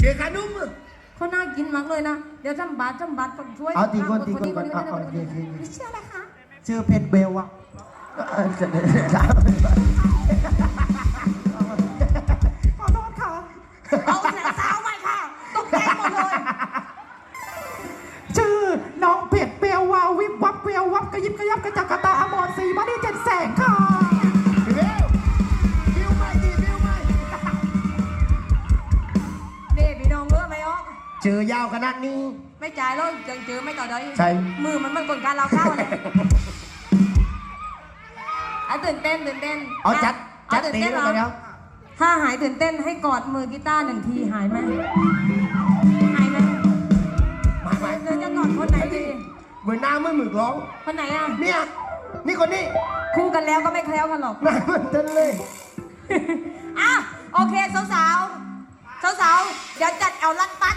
เด็กขานุ่มอะเขาน่ากินมากเลยนะ เดี๋ยวจำบาทจำบาทก่อนช่วยเอาตีก่อนตีก่อนคนนี้เอาคนเอานี้โอเคโอเคไม่เชื่ออะไรคะชื่อเพชรเบลวะเออจะจะขอโทษค่ะเอาแสงสาวใหม่ค่ะตกใจหมดเลย ชื่อน้องเพชรเบลวาวิบวับเบลวับกระยิบกระยับกระจัก เจอยาวขนาดนี้ ไม่จ่ายเลยเจอเจอไม่ต่อได้ใช่ มือมันมันกลการเราเข้าเลยอะตื่นเต้นตื่นเต้นเอาจัดเอาจัดตื่นตีเต้นเลเหรยเดี๋ยอวถ้าหายตื่นเต้นให้กอดมือกีตาร์หนึ่งทีหายไหมหายไหมมาไปเธอจะกอดคนไหนดีเหมือนหน้ามือหมึกร้อง คนไหนอะเนี่ย นี่คนนี้คู่กันแล้วก็ไม่แคล้วกันหรอก หน้าเหมือนกันเลย อะโอเคสาวสาวสาวสาวๆเดี๋ยวจัดเอาลั่นปัด